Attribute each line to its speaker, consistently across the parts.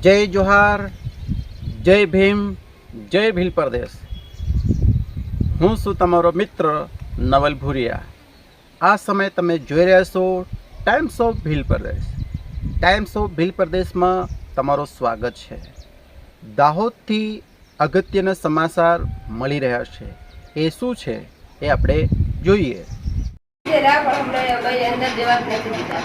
Speaker 1: જય જોહાર જય ભીમ જય ભીલ પ્રદેશ હું છું તમારો મિત્ર નવલ ભુરિયા આ સમયે તમે જોઈ રહ્યા છો times of Bhil Pradesh times of Bhil પ્રદેશમાં તમારું સ્વાગત છે દાહોદથી અગત્યના સમાચાર મળી રહ્યા છે એ શું છે એ આપણે જોઈએ
Speaker 2: અંદર જવાબ નથી દીધા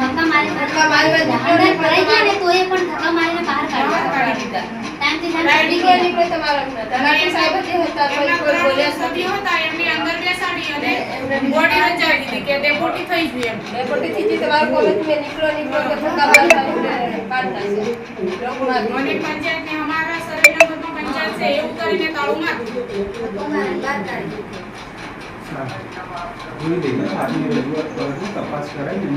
Speaker 3: ધક્કા મારી
Speaker 2: ધક્કા મારી મારી
Speaker 3: ભરાઈ ગયા ને તોય પણ ધક્કા મારીને બહાર કાઢી દીધા ટાઈમથી ટાઈમ
Speaker 2: નીકળે તમારા હમણાં તલાટી સાહેબ જે હતા કોઈ કોઈ બોલ્યા જ
Speaker 4: હતા એમની અંદર બેસાડી અને બોડી રચાડી દીધી કે ડેપોટી થઈ ગઈ એમ
Speaker 2: ડેપોટી થી તમારા કોલેજ મેં નીકળો નીકળો કે ધક્કા મારતા એટલે કાઢ નાખશે લોકમાં
Speaker 4: પંચાયત ને અમારા સર્વે પંચાયત છે એવું કરીને તાળું નાખ્યું
Speaker 3: ધક્કો મારીને બહાર કાઢી
Speaker 5: પૂરી દઈને આપની રજૂઆત કરો છો તપાસ કરાવી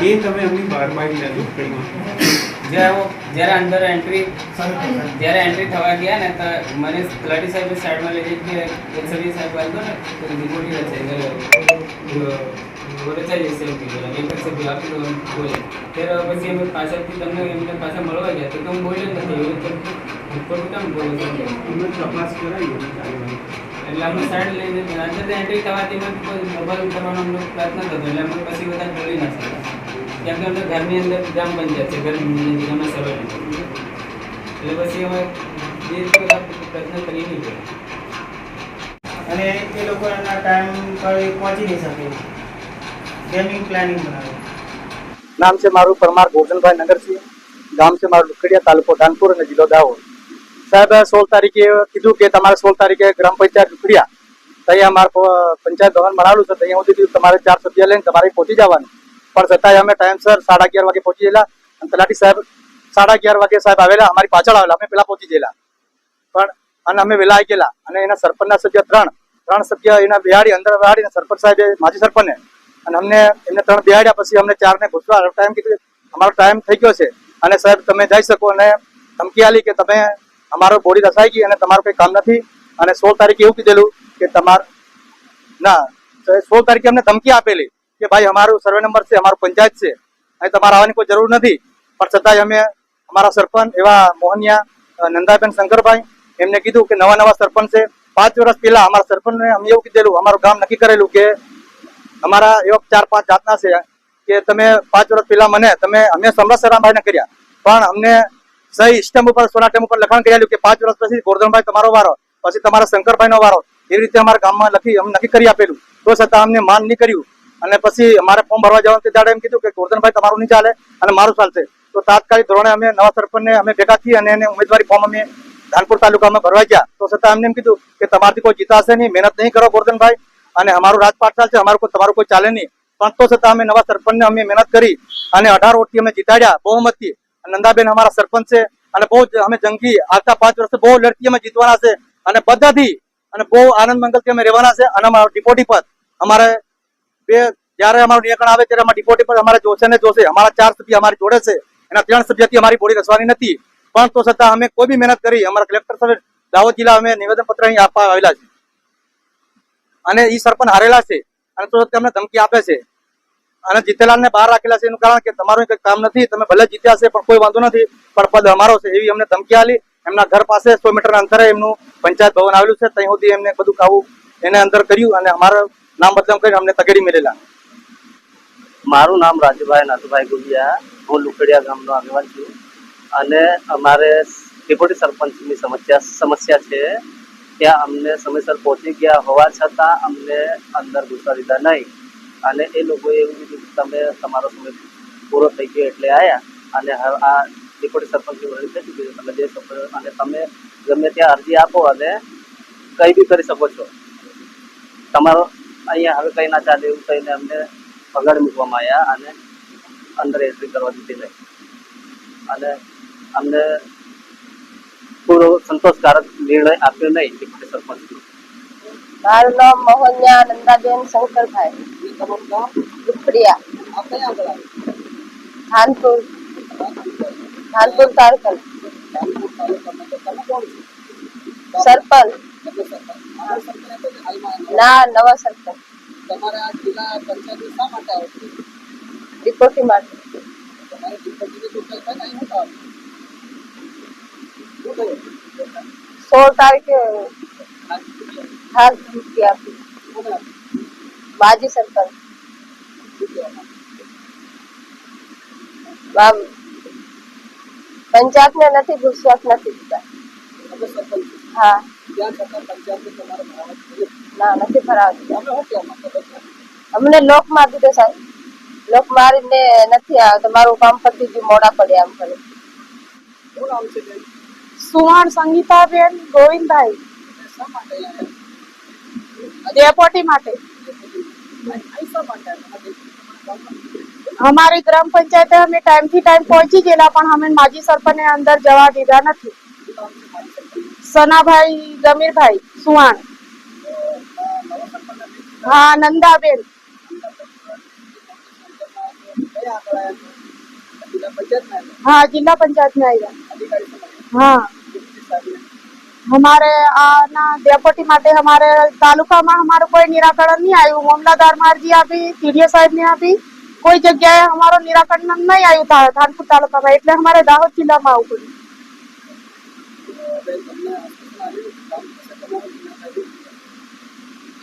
Speaker 6: જે
Speaker 5: તમે એમની બહાર બારી લેજો
Speaker 6: જ્યારે જ્યારે અંદર એન્ટ્રી જ્યારે એન્ટ્રી થવા ગયા ને તો મને તલાટી સાહેબ સાઈડમાં લઈ જઈ કે સાહેબ વાંધો ને તો રિપોર્ટિંગ છે રચાઈ જશે એમ કીધું એક જ સભ્ય આપી એમ બોલે. ત્યારે પછી અમે પાછળથી તમને એમને પાછા મળવા ગયા તો તમે બોલે નથી એવું તો કેમ બોલો છો?
Speaker 5: તપાસ કરાવી
Speaker 6: એટલે અમે સાઈડ લઈને અંદર એન્ટ્રી થવાથી મોબાઈલ કરવાનો અમને પ્રયત્ન થતો એટલે અમે પછી બધા બોલી ના શક્યા. કેમ કે અંદર ઘરની અંદર જામ પંચાયત છે ઘરની નજીકમાં સર્વે એટલે પછી અમે જે પ્રયત્ન કરી નહીં
Speaker 7: અને એ લોકો એના ટાઈમ પર પહોંચી નહીં શકે. ગેમિંગ પ્લાનિંગ બનાવે.
Speaker 8: નામ છે મારું પરમાર ગોરધનભાઈ નગરસિંહ. ગામ છે મારું લુખડિયા તાલુકો ધાનપુર અને જિલ્લો દાહોદ. સાહેબ સોળ તારીખે કીધું કે તમારે સોળ તારીખે ગ્રામ પંચાયત લુખડિયા. ત્યાં અમારે પ- પંચાયત ભવન બનાવેલું છે ત્યાં સુધી તમારે ચાર સભ્ય લઈને તમારે પહોંચી જવાનું. પણ છતાંય અમે ટાઈમસર સાડા અગિયાર વાગે પહોંચી ગયેલા અને તલાટી સાહેબ સાડા અગિયાર વાગે સાહેબ આવેલા, અમારી પાછળ આવેલા, અમે પેલા પહોંચી ગયેલા. પણ, અને અમે વહેલા આવી ગયેલા. અને એના સરપંચના સભ્ય ત્રણ ત્રણ સભ્ય એના બિહાડી, અંદર બિહાડી અને સરપંચ સાહેબે, માજી સરપંચને અને અમને એમને ત્રણ બિહાડ્યા પછી અમને ચારને ઘૂસવા ટાઈમ કીધું અમારો ટાઈમ થઈ ગયો છે. અને સાહેબ, તમે જઈ શકો અને ધમકી આલી કે તમે અમારો બોડી રસાઈ ગઈ અને તમારું કંઈ કામ નથી. અને સોળ તારીખે એવું કીધેલું કે તમાર, ના સોળ તારીખે અમને ધમકી આપેલી કે ભાઈ, અમારું સર્વે નંબર છે, અમારું પંચાયત છે. અહીં તમારે આવવાની કોઈ જરૂર નથી. પણ છતાંય અમે અમારા સરપંચ એવા મોહનિયા નંદાબેન શંકરભાઈ, એમને કીધું કે નવા નવા સરપંચ છે. પાંચ વર્ષ પહેલા અમારા સરપંચને અમે એવું કીધેલું, અમારું ગામ નક્કી કરેલું કે અમારા એવા ચાર પાંચ જાતના છે કે તમે પાંચ વર્ષ પહેલા મને, તમે અમે સમરસરામભાઈને કર્યા. પણ અમને સહી સ્ટેમ્પ ઉપર, સોના ટેમ ઉપર લખાણ કરેલું કે પાંચ વર્ષ પછી ગોરધનભાઈ તમારો વારો, પછી તમારા શંકરભાઈનો વારો, એવી રીતે અમારા ગામમાં લખી, અમને નક્કી કરી આપેલું. તો છતાં અમને માન નહીં કર્યું. અને પછી અમારે ફોર્મ ભરવા જવાનું તે દાડે એમ કીધું કે ગોરધનભાઈ તમારું નહીં ચાલે અને મારું ચાલશે. તો તાત્કાલિક ધોરણે અમે નવા સરપંચને અમે ભેગા થઈ અને એને ઉમેદવારી ફોર્મ અમે ધાનપુર તાલુકામાં ભરવા ગયા. તો છતાં અમને એમ કીધું કે તમારાથી કોઈ જીતાશે નહીં, મહેનત નહીં કરો ગોરધનભાઈ. અને અમારું રાજપાઠશાલ છે, અમારું કોઈ તમારું કોઈ ચાલે નહીં. પણ તો છતાં અમે નવા સરપંચને અમે મહેનત કરી અને અઢાર વોટથી અમે જીતાડ્યા બહુમતથી નંદાબેન અમારા સરપંચ છે અને બહુ અમે જંગી. આવતા પાંચ વર્ષે બહુ લડતી અમે જીતવાના છે અને બધાથી અને બહુ આનંદ મંગલથી અમે રહેવાના છે અને અમારા ડિપોટી પર અમારે બે જ્યારે અમારું નિયંત્રણ આવે ત્યારે અમારા ડિપોટી પર અમારે જોશે ને જોશે. અમારા ચાર સભ્ય અમારી જોડે છે. એના ત્રણ સભ્યથી અમારી બોડી રસવાની નથી. પણ તો છતાં અમે કોઈ બી મહેનત કરી. અમારા કલેક્ટર સાહેબ દાહોદ જિલ્લા અમે નિવેદન પત્ર અહીં આપવા આવેલા છે. અને એ સરપંચ હારેલા છે. અને તો તેમને ધમકી આપે છે. અને જીતેલાલને બહાર રાખેલા છે એનું કારણ કે તમારું કંઈક કામ નથી, તમે ભલે જીત્યા છે, પણ કોઈ વાંધો નથી, પણ પદ અમારો છે એવી અમને ધમકી આલી એમના ઘર પાસે સો મીટરના અંતરે એમનું પંચાયત ભવન આવેલું છે, ત્યાં સુધી એમને બધું આવું એને અંદર કર્યું અને અમારા નામ બદલામ કરીને અમને તગેડી મેળેલા
Speaker 9: મારું નામ રાજુભાઈ નાથુભાઈ ગુડિયા, હું લુકડિયા ગામનો આગેવાન છું. અને અમારે ડેપ્યુટી સરપંચની સમસ્યા સમસ્યા છે. ત્યાં અમને સમયસર પહોંચી ગયા હોવા છતાં અમને અંદર ઘૂસવા દીધા નહીં. અને એ લોકોએ એવું કીધું કે તમે તમારો સમય પૂરો થઈ ગયો એટલે આવ્યા અને હવે આ ડેપ્યુટી સરપંચ થઈ ચૂકી તમે જે અને તમે ગમે ત્યાં અરજી આપો અને કંઈ બી કરી શકો છો. તમારો અહીંયા હવે કંઈ ના ચાલે એવું કહીને અમને પગાર મૂકવામાં આવ્યા અને અંદર એન્ટ્રી કરવા દીધી નહીં. અને અમને સંતોષકારક નિર્ણય આપ્યો નહીં સરપંચનો
Speaker 2: મારું નામ મોહનિયા નંદાબેન શંકરભાઈ સરપંચ. ના, નવા સરપંચ. રિપોર્ટિંગ માટે. સોળ તારીખે આપી. માજી સરપંચ પંચાયત ને નથી વિશ્વાસ નથી હા. ના, નથી ભરાવતી. અમને લોક માર દીધો સાહેબ. લોક મારીને નથી આવ્યો મારું કામ પતી ગયું, મોડા પડ્યા એમ કરે.
Speaker 4: સુવર્ણ સંગીતાબેન ગોવિંદભાઈ. ડેપોટી માટે. અમારી ગ્રામ પંચાયતે અમે ટાઈમથી ટાઈમ પહોંચી ગયેલા પણ અમે માજી સરપંચને અંદર જવા દીધા નથી. સનાભાઈ જમીરભાઈ સુવાણ હા નંદાબેન. હા જિલ્લા પંચાયત ને આવ્યા हाँ हमारे આના ડેપોટી માટે हमारे તાલુકામાં અમારું કોઈ નિરાકરણ નહીં આવ્યું મામલાદાર મારજી આપી સીડીઓ સાહેબ ને આપી કોઈ જગ્યાએ અમારો નિરાકરણ નહીં આવ્યું થા- થાનપુર તાલુકામાં એટલે અમારે દાહોદ જિલ્લામાં આવવું પડ્યું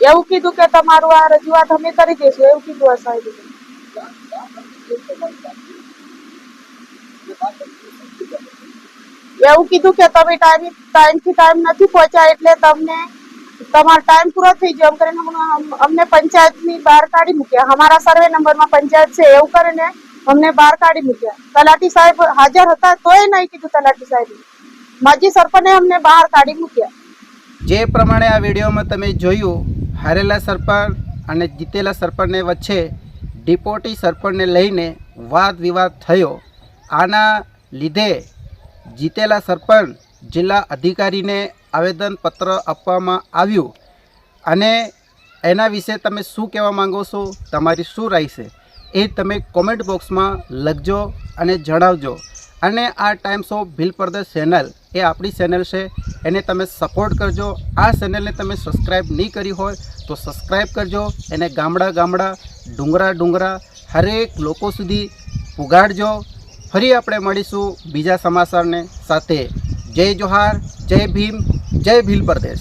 Speaker 4: એવું કીધું કે તમારું આ રજૂઆત અમે કરી દઈશું એવું કીધું આ સાહેબે એવું કીધું કે તમે ટાઈમ ટાઈમથી ટાઈમ નથી પહોંચ્યા એટલે તમને તમારો ટાઈમ પૂરો થઈ ગયો. એમ કરીને અમને પંચાયતની બહાર કાઢી મૂક્યા. અમારા સર્વે નંબરમાં પંચાયત છે એવું કરીને અમને બહાર કાઢી મૂક્યા. તલાટી સાહેબ હાજર હતા તોય નહીં કીધું તલાટી સાહેબ. માજી સરપંચે અમને બહાર કાઢી મૂક્યા.
Speaker 1: જે પ્રમાણે આ વિડીયોમાં તમે જોયું, હારેલા સરપંચ અને જીતેલા સરપંચને વચ્ચે ડિપોટી સરપંચને લઈને વાદ વિવાદ થયો. આના લીધે જીતેલા સરપંચ જિલ્લા અધિકારીને આવેદનપત્ર આપવામાં આવ્યું અને એના વિશે તમે શું કહેવા માંગો છો? તમારી શું રાય છે? એ તમે કોમેન્ટ બોક્સમાં લખજો અને જણાવજો. અને આ times of Bhil Pradesh channel એ આપણી ચેનલ છે. એને તમે સપોર્ટ કરજો. આ ચેનલને તમે સબસ્ક્રાઈબ નહીં કરી હોય તો સબસ્ક્રાઈબ કરજો. એને ગામડા ગામડા ડુંગરા ડુંગરા હરેક લોકો સુધી પુગાડજો. ફરી આપણે મળીશું બીજા સમાચારને સાથે. જય જોહાર જય ભીમ જય ભીલ પ્રદેશ.